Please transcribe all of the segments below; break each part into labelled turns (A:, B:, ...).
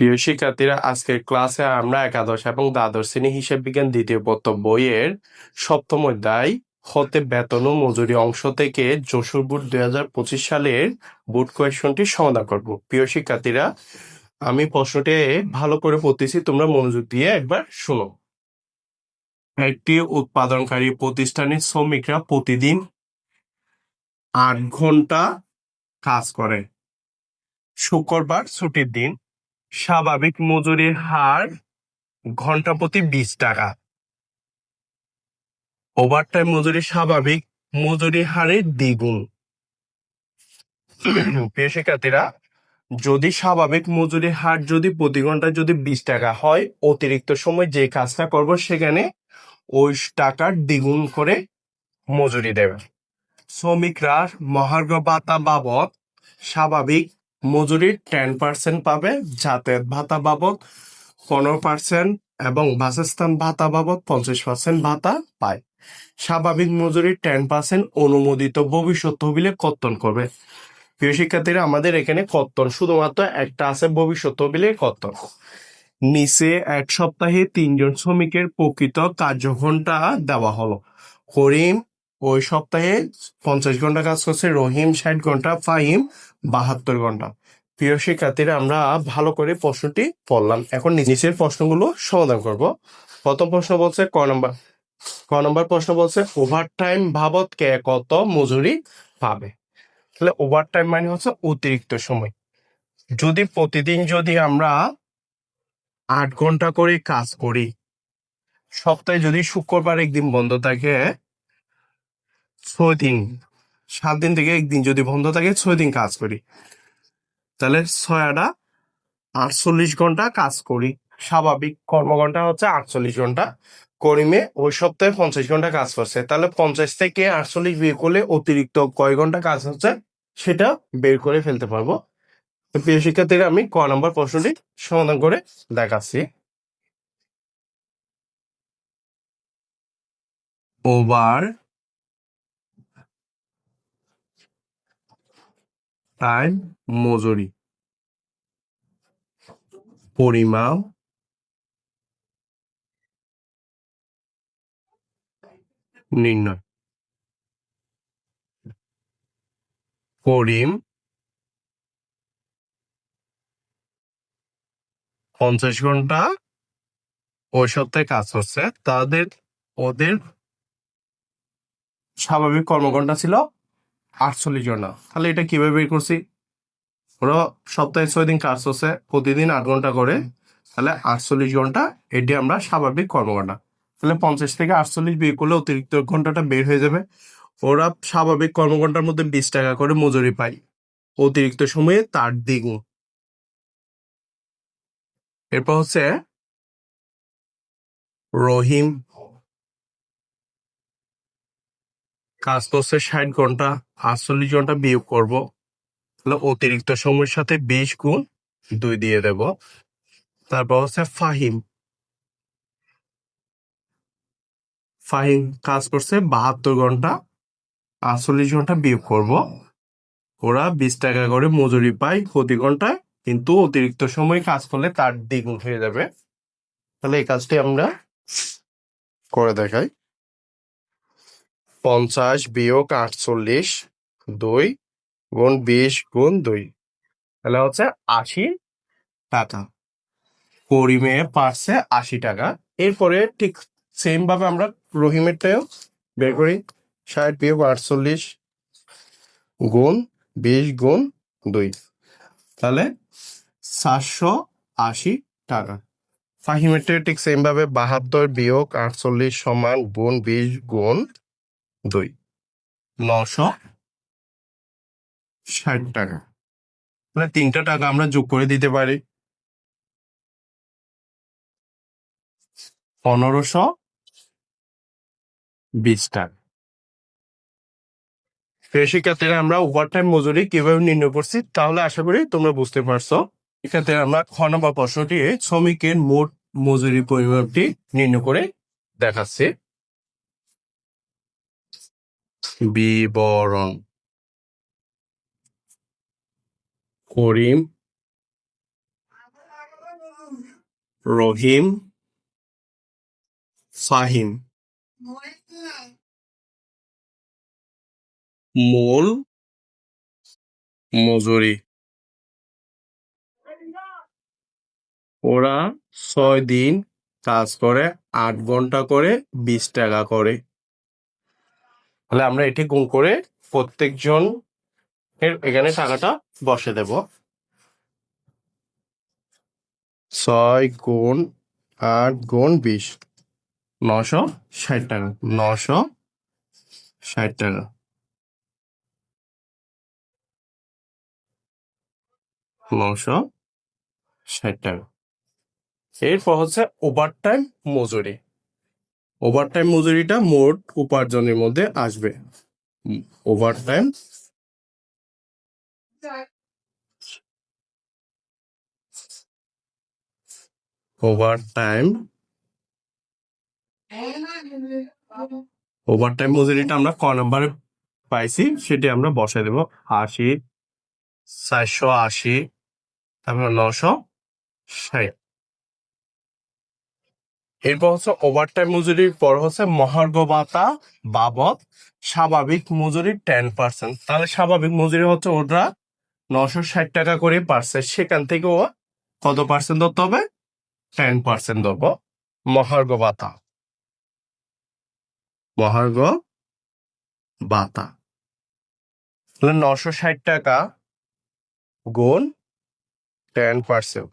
A: প্রিয় শিক্ষার্থীরা আজকের ক্লাসে আমরা একাদশ এবং দ্বাদশ শ্রেণি হিসাব বিজ্ঞান দ্বিতীয় পত্র বইয়ের সপ্তম অধ্যায় হতে বেতন ও মজুরি অংশ থেকে যশোর বোর্ড দুই হাজার পঁচিশ সালের বোর্ড কোয়েশনটি সমাধান করব। প্রিয় শিক্ষার্থীরা আমি প্রশ্নটি ভালো করে পড়তেছি, তোমরা মনোযোগ দিয়ে একবার শোনো। একটি উৎপাদনকারী প্রতিষ্ঠানের শ্রমিকরা প্রতিদিন আট ঘণ্টা কাজ করে। শুক্রবার ছুটির দিন স্বাভাবিক মজুরির হার ঘণ্টা প্রতি বিশ টাকা। ওভারটাইম মজুরি স্বাভাবিক, মজুরি হারের দ্বিগুণ। প্রিয় শিক্ষার্থীরা, যদি স্বাভাবিক মজুরির হার যদি প্রতি ঘন্টায় যদি বিশ টাকা হয়, অতিরিক্ত সময় যে কাজটা করব সেখানে ওই টাকার দ্বিগুণ করে মজুরি দেবে। শ্রমিকরা মহার্ঘ ভাতা বাবদ স্বাভাবিক মজুরির টেন পার্সেন্ট পাবে, যাতায়াত ভাতা বাবদ পনেরো পার্সেন্ট এবং বাসস্থান ভাতা বাবদ পঞ্চাশ পার্সেন্ট ভাতা পায়। স্বাভাবিক মজুরির টেন পার্সেন্ট অনুমোদিত ভবিষ্যৎ তহবিলে কর্তন করবে। প্রিয় শিক্ষার্থীরা, আমাদের এখানে কর্তন শুধুমাত্র একটা আছে ভবিষ্যৎ তহবিলে কর্তন। নিচে এক সপ্তাহে তিনজন শ্রমিকের প্রকৃত কার্যঘণ্টা দেওয়া হলো। করিম ওই সপ্তাহে পঞ্চাশ ঘণ্টা কাজ করছে, রহিম ষাট ঘণ্টা, ফাহিম বাহাত্তর ঘণ্টা। প্রিয় শিক্ষার্থীরা, আমরা ভালো করে প্রশ্নটি পড়লাম। এখন নিচের প্রশ্নগুলো সমাধান করব। প্রথম প্রশ্ন বলছে ক নম্বর। ক নম্বর প্রশ্ন বলছে ওভার টাইম ভাবত কে কত মজুরি পাবে? তাহলে ওভার টাইম মানে হচ্ছে অতিরিক্ত সময়। যদি প্রতিদিন যদি আমরা আট ঘণ্টা করে কাজ করি, সপ্তাহে যদি শুক্রবার একদিন বন্ধ থাকে ছয় দিন, সাত দিন থেকে একদিন যদি বন্ধ থাকে, ছয় দিন কাজ করি। তাহলে ছয়টা আটচল্লিশ ঘণ্টা কাজ করি। স্বাভাবিক কর্মঘন্টা হচ্ছে আটচল্লিশ ঘণ্টা। করিমে ওই সপ্তাহে পঞ্চাশ ঘণ্টা কাজ করছে। তাহলে পঞ্চাশ থেকে আটচল্লিশ বিয়ে করলে অতিরিক্ত কয় ঘণ্টা কাজ হচ্ছে সেটা বের করে ফেলতে পারব। প্রিয় শিক্ষার্থীরা, আমি ক নম্বর প্রশ্নটি সমাধান করে দেখাচ্ছি। ওভার টাইম মজুরি। পরিমাপ। নির্ণয়। করিম। পঞ্চাশ ঘণ্টা ওই কাজ করছে। তাদের, ওদের স্বাভাবিক কর্মঘন্টা ছিল আটচল্লিশ ঘণ্টা তাহলে এটা কীভাবে বের করছি? ওরা সপ্তাহে ছয় দিন কাজ করছে প্রতিদিন আট ঘণ্টা করে। তাহলে আটচল্লিশ ঘণ্টা এটি আমরা স্বাভাবিক কর্মঘন্টা তাহলে পঞ্চাশ থেকে আটচল্লিশ বের করলে অতিরিক্ত ঘন্টাটা বের হয়ে যাবে। ওরা স্বাভাবিক কর্মঘন্টার মধ্যে বিশ টাকা করে মজুরি পায়। অতিরিক্ত সময়ে তার দ্বিগুণ। এরপর হচ্ছে রহিম কাজ করছে ষাট ঘণ্টা, আটচল্লিশ ঘণ্টা বিয়োগ করব। তাহলে অতিরিক্ত সময়ের সাথে বিশ গুণ দুই দিয়ে দেব। তারপর হচ্ছে ফাহিম। ফাহিম কাজ করছে বাহাত্তর ঘণ্টা, আটচল্লিশ ঘণ্টা বিয়োগ করব। ওরা বিশ টাকা করে মজুরি পায় প্রতি ঘন্টায়, কিন্তু অতিরিক্ত সময় কাজ করলে তার দ্বিগুণ হয়ে যাবে। তাহলে এই কাজটি আমরা করে দেখাই। পঞ্চাশ বিয়োগ আটচল্লিশ দুই গুণ বিশ গুণ দুই। তাহলে হচ্ছে আশি টাকা। করিমে পারছে আশি টাকা। এরপরে ঠিক সেম ভাবে আমরা রহিমেরটাও বের করি। ষাট বিয়োগ আটচল্লিশ গুণ বিশ গুণ দুই। তাহলে সাতশো আশি টাকা। ফাহিমেরটা ঠিক সেম ভাবে বাহাত্তর বিয়োগ আটচল্লিশ সমান গুণ বিশ গুণ দুই। নশো ষাট টাকা। মানে তিনটা টাকা আমরা যোগ করে দিতে পারি। পনেরোশো বিশ টাকা। শিক্ষার্থীরা আমরা ওভারটাইম মজুরি কীভাবে নির্ণয় করছি তাহলে আশা করি তোমরা বুঝতে পারছ। এক্ষেত্রে আমরা খ নম্বর প্রশ্নটি, শ্রমিকের মোট মজুরি পরিমাণটি নির্ণয় করে দেখাচ্ছি। বিবরণ। করিম। রহিম। ফাহিম মূল। মজুরি। ওরা ছয় দিন কাজ করে, আট ঘণ্টা করে, বিশ টাকা করে। তাহলে আমরা এটি গুণ করে প্রত্যেকজন এর এখানে টাকাটা বসে দেব। ছয় গুণ আট গুণ বিশ। নশো ষাট টাকা। নশো ষাট টাকা। নশো ষাট টাকা। এরপর হচ্ছে ওভার টাইম মজুরি। ওভারটাইম মজুরিটা মোট উপার্জনের মধ্যে আসবে। ওভারটাইম ওভারটাইম ওভারটাইম মজুরিটা আমরা ক নাম্বারে পাইছি, সেটি আমরা বসাই দেব। আশি, চারশো আশি, তারপর নশো ষাট। এরপর হচ্ছে ওভারটাইম মজুরির পর হচ্ছে মহার্ঘ ভাতা বাবদ স্বাভাবিক মজুরি টেন পার্সেন্ট তাহলে স্বাভাবিক মজুরি হচ্ছে ওরা নশো ষাট টাকা করে পারছে সেখান থেকে ও কত পার্সেন্ট ধরতে হবে? টেন পার্সেন্ট ধরবো। মহার্ঘ ভাতা মহার্ঘ ভাতা তাহলে নশো ষাট টাকা গুণ টেন পার্সেন্ট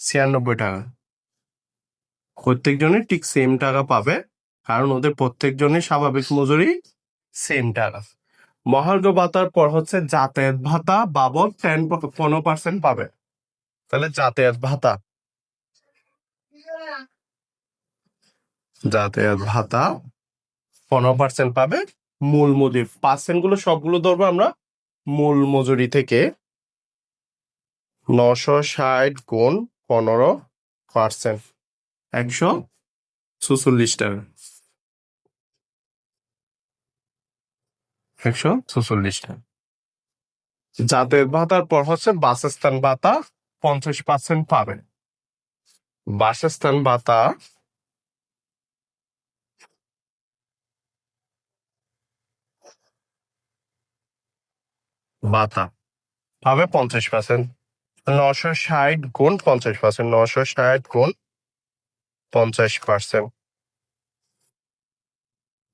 A: ছিয়ানব্বই টাকা। প্রত্যেকজনের ঠিক সেম টাকা পাবে, কারণ ওদের প্রত্যেকজনের স্বাভাবিক মজুরি সেম টাকা। মহার্ঘ ভাতার পর হচ্ছে যাতায়াত ভাতা বাবদ টেন পনেরো পার্সেন্ট পাবে। তাহলে যাতায়াত ভাতা। যাতায়াত ভাতা পনেরো পার্সেন্ট পাবে মূল মজুরি। পার্সেন্টগুলো সবগুলো ধরবো আমরা মূল মজুরি থেকে। নশো ষাট গুণ পনেরো পার্সেন্ট একশো? ছচল্লিশ টাকা একশো? ছচল্লিশ টাকা যাতায়াত ভাতার পর হচ্ছে বাসস্থান ভাতা পঞ্চাশ পার্সেন্ট পাবে বাসস্থান ভাতা ভাতা পাবে পঞ্চাশ পার্সেন্ট নশো ষাট গুণ পঞ্চাশ পার্সেন্ট নশো ষাট গুণ পঞ্চাশ পার্সেন্ট।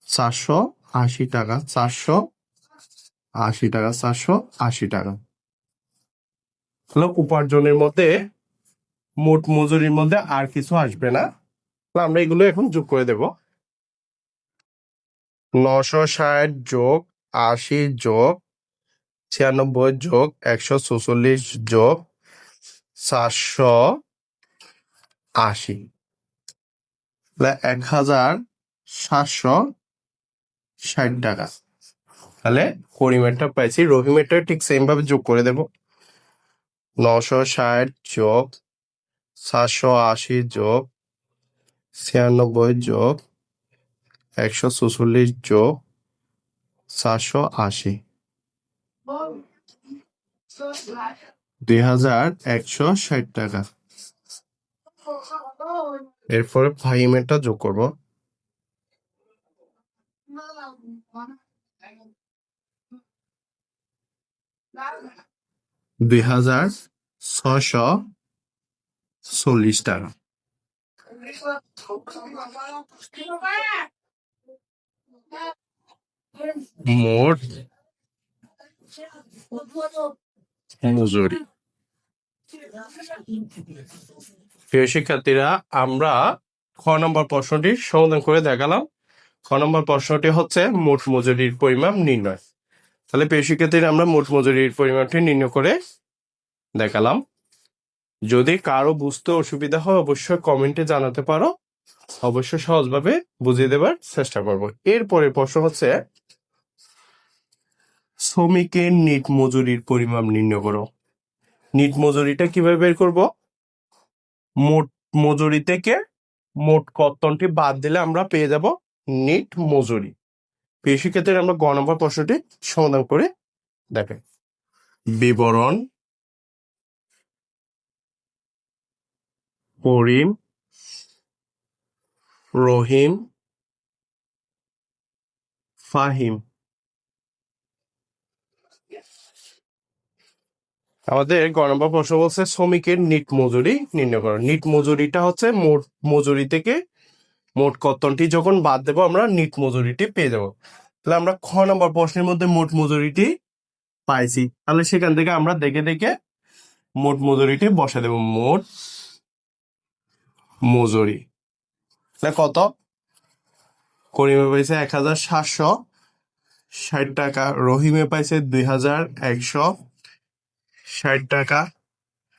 A: চারশো আশি টাকা চারশো আশি টাকা চারশো আশি টাকা। হলো উপার্জনের মধ্যে মোট মজুরির মধ্যে আর কিছু আসবে না। আমরা এগুলো এখন যোগ করে দেব। নশো ষাট যোগ আশি যোগ ছিয়ানব্বই যোগ একশো চৌচল্লিশ যোগ চারশো আশি। তাহলে এক হাজার সাতশো ষাট টাকা। তাহলে পরিমাণটা পাইছি, রহিমেরটা ঠিক সেম ভাবে যোগ করে দেব। নশো ষাট যোগ সাতশো আশি যোগ ছিয়ানব্বই যোগ একশো চৌচল্লিশ যোগ চারশো আশি। দুই হাজার একশো ষাট টাকা। এরপরে ভাইমেরটা যোগ করব। দুই হাজার ছশ চল্লিশ টাকা। মোট মজুরি প্রিয় শিক্ষার্থীরা, আমরা খ নম্বর প্রশ্নটির সমাধান করে দেখালাম। খ নম্বর প্রশ্নটি হচ্ছে, মোট মজুরির পরিমাণ নির্ণয়। তাহলে প্রিয় শিক্ষার্থীরা, আমরা মোট মজুরির পরিমাণটি নির্ণয় করে দেখালাম। যদি কারও বুঝতে অসুবিধা হয়, অবশ্যই কমেন্টে জানাতে পারো। অবশ্যই সহজভাবে বুঝিয়ে দেবার চেষ্টা করব। এরপরে প্রশ্ন হচ্ছে, শ্রমিকের নিট মজুরির পরিমাণ নির্ণয় করো। নিট মজুরিটা কীভাবে বের করব? মোট মজুরি থেকে মোট কর্তনটি বাদ দিলে আমরা পেয়ে যাব নিট মজুরি। বেশি ক্ষেত্রে আমরা গ নম্বর প্রশ্নটি সমাধান করে দেখাই। বিবরণ করিম রহিম ফাহিম। আমাদের গ নম্বর প্রশ্ন বলছে, শ্রমিকের নিট মজুরি নির্ণয় করো। নিট মজুরিটা হচ্ছে মোট, মজুরি থেকে মোট কর্তনটি যখন বাদ দেবো, আমরা নিট মজুরিটি পেয়ে যাব। তাহলে আমরা খ নম্বর প্রশ্নের মধ্যে মোট মজুরিটি পাইছি। তাহলে সেখান থেকে আমরা দেখে দেখে মোট মজুরিটি বসে দেব, মোট মজুরি। কত? করিমে পাইছে এক হাজার সাতশো ষাট টাকা, রহিমে পাইছে দুই হাজার একশো ষাট টাকা।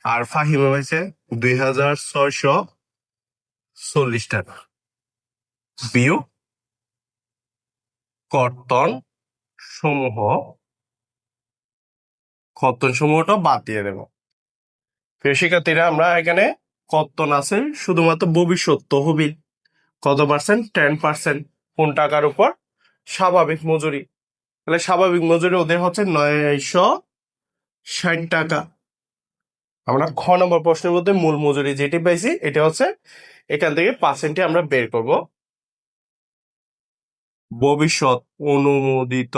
A: আর ফাহিমে পাইছে দুই হাজার ছয়শো চল্লিশ টাকা। বিয়োগ কর্তন সমূহ। কর্তন সমূহটা বাদ দিয়ে দেব। শিক্ষার্থীরা আমরা এখানে কর্তন আছে, শুধুমাত্র ভবিষ্যৎ তহবিল। কত পার্সেন্ট টেন পার্সেন্ট কোন টাকার উপর? স্বাভাবিক মজুরি। তাহলে স্বাভাবিক মজুরি ওদের হচ্ছে নয়শো ষাট টাকা। আমরা খ নম্বর প্রশ্নের মধ্যে মূল মজুরি যেটি পাইছি, এটা হচ্ছে এখান থেকে পার্সেন্টে আমরা বের করব। ভবিষ্যৎ অনুমোদিত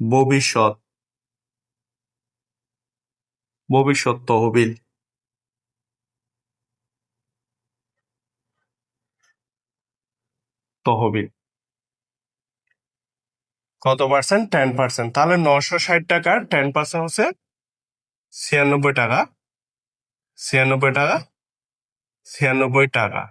A: ভবিষ্যৎ ভবিষ্যৎ তহবিল। তহবিল। কত পার্সেন্ট টেন পার্সেন্ট তাহলে নশো ষাট টাকার টেন পার্সেন্ট হচ্ছে ছিয়ানব্বই টাকা। ছিয়ানব্বই টাকা? ছিয়ানব্বই টাকা।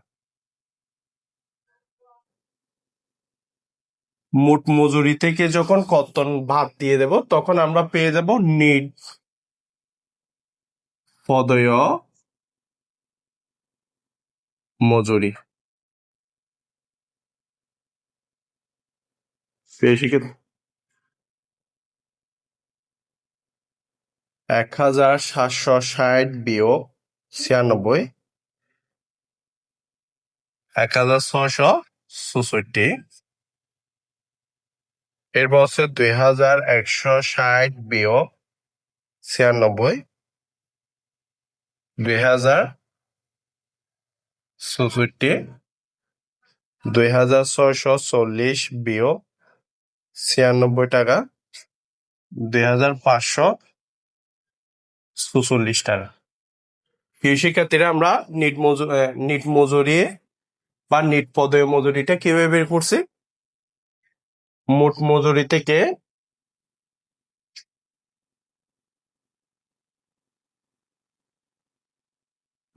A: মোট মজুরি থেকে যখন কর্তন ভাত দিয়ে দেব, তখন আমরা পেয়ে যাব নিট পদয় মজুরি। বেশিকে এক হাজার সাতশো ষাট বিয়োগ ছিয়ানব্বই, এক হাজার ছশো চৌষট্টি এরপর হচ্ছে দুই হাজার একশো ষাট বিয়োগ ছিয়ানব্বই, দুই হাজার চৌষট্টি দুই হাজার ছয়শো চল্লিশ বিয়োগ ছিয়ানব্বই টাকা, দুই হাজার পাঁচশো চুচল্লিশ টাকা। শিক্ষার্থীরা, আমরা নিট মজুর নিট মজুরি বা নিট পদে মজুরিটা কীভাবে বের করছি? মোট মজুরি থেকে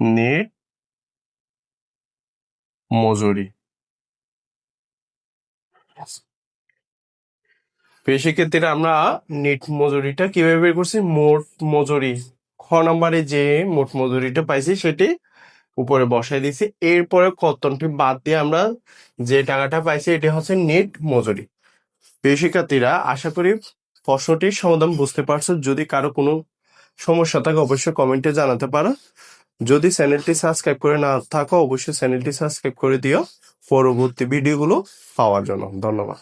A: নিট মজুরি। প্রিয় শিক্ষার্থীরা আমরা নেট মজুরিটা কীভাবে বের করছি? মোট মজুরি। খ নম্বরে যে মোট মজুরিটা পাইছি সেটি উপরে বসাই দিছি এরপরে কর্তনটি বাদ দিয়ে আমরা যে টাকাটা পাইছি এটি হচ্ছে নেট মজুরি। প্রিয় শিক্ষার্থীরা, আশা করি প্রশ্নটির সমাধান বুঝতে পারছ। যদি কারও কোনো সমস্যা থাকে, অবশ্যই কমেন্টে জানাতে পারো। যদি চ্যানেলটি সাবস্ক্রাইব করে না থাকো, অবশ্যই চ্যানেলটি সাবস্ক্রাইব করে দিও। পরবর্তী ভিডিওগুলো পাওয়ার জন্য। ধন্যবাদ।